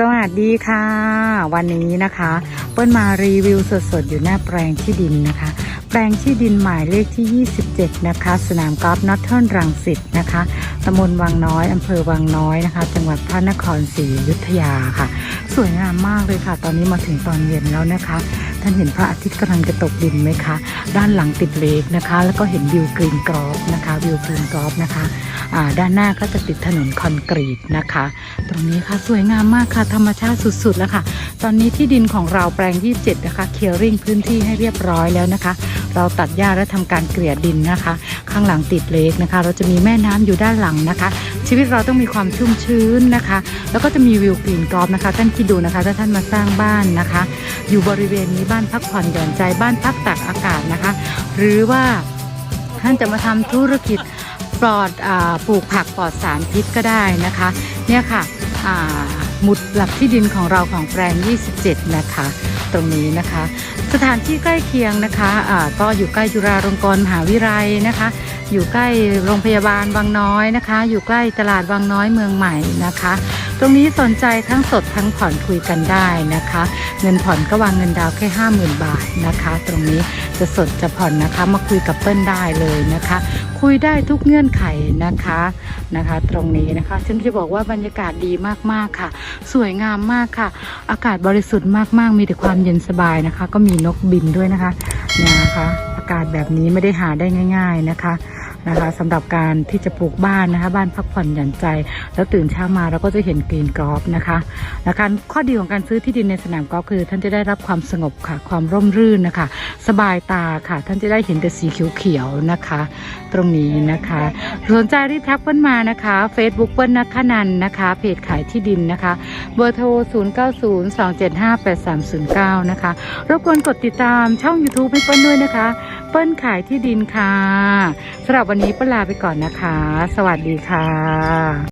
สวัสดีค่ะ วันนี้นะคะ เปิ้ลมารีวิวสดๆ อยู่หน้าแปลงที่ดินนะคะ แปลงที่ดินหมายเลขที่ 27 นะคะ สนามกอล์ฟนอตเทิร์นรังสิตนะคะตำบลวังน้อยอำเภอวังน้อยนะคะ จังหวัดพระนครศรีอยุธยาค่ะ สวยงามมากเลยค่ะ ตอนนี้มาถึงตอนเย็นแล้วนะคะ ท่านเห็นพระอาทิตย์กำลังจะตกดินไหมคะ ด้านหลังติดเลกนะคะ แล้วก็เห็นวิวกรีนกรอฟนะคะ วิวกรีนกรอฟนะคะด้านหน้าก็จะติดถนนคอนกรีตนะคะ ตรงนี้ค่ะสวยงามมากค่ะ ธรรมชาติสุดๆแล้วค่ะ ตอนนี้ที่ดินของเราแปลง 27 นะคะ เคลียร์ริงพื้นที่ให้เรียบร้อยแล้วนะคะ เราตัดหญ้าและทำการเกลี่ยดินนะคะ ข้างหลังติดเลกนะคะ เราจะมีแม่น้ำอยู่ด้านหลังนะคะ ชีวิตเราต้องมีความชุ่มชื้นนะคะ แล้วก็จะมีวิวกรีนกรอบนะคะ ท่านคิดดูนะคะ ถ้าท่านมาสร้างบ้านนะคะ อยู่บริเวณนี้บ้านพักผ่อนหย่อนใจบ้านพักตากอากาศนะคะ หรือว่าท่านจะมาทำธุรกิจปลอดอปลูกผักปลอดสารพิษก็ได้นะคะ เนี่ยค่ะหมุดหลักที่ดินของเราของแปลง 27 นะคะ ตรงนี้นะคะ สถานที่ใกล้เคียงนะคะก็อยู่ใกล้จุฬาลงกรณ์มหาวิทยาลัยนะคะ อยู่ใกล้โรงพยาบาลบางน้อยนะคะ อยู่ใกล้ตลาดบางน้อยเมืองใหม่นะคะ ตรงนี้สนใจทั้งสดทั้งผ่อนคุยกันได้นะคะ เงินผ่อนก็วางเงินดาวแค่ 50,000 บาทนะคะ ตรงนี้จะสดจะผ่อนนะคะมาคุยกับเปิ้ลได้เลยนะคะ คุยได้ทุกเงื่อนไขนะคะนะคะ ตรงนี้นะคะฉันจะบอกว่าบรรยากาศดีมากๆค่ะ สวยงามมากค่ะ อากาศบริสุทธิ์มากๆ มีแต่ความเย็นสบายนะคะ ก็มีนกบินด้วยนะคะเนี่ยนะคะากาศแบบนี้ไม่ได้หาได้ง่าย ๆนะคะนะคะสำหรับการที่จะปลูกบ้านนะคะ บ้านพักผ่อนหย่อนใจ แล้วตื่นเช้ามาเราก็จะเห็นกรีนกรอบนะคะนะคะข้อดีของการซื้อที่ดินในสนามกอล์ฟคือ ท่านจะได้รับความสงบค่ะ ความร่มรื่นนะคะ สบายตาค่ะ ท่านจะได้เห็นแต่สีเขียวๆนะคะ ตรงนี้นะคะสนใจรีบทักเปิ้ลมานะคะ Facebook เปิ้ลนักขนันนะคะ เพจขายที่ดินนะคะ เบอร์โทร 0902758309 นะคะรบกวนกดติดตามช่อง YouTube ให้เปิ้ลด้วยนะคะ เปิ้ลขายที่ดินค่ะสำหรับวันนี้เปิ้ลลาไปก่อนนะคะ สวัสดีค่ะ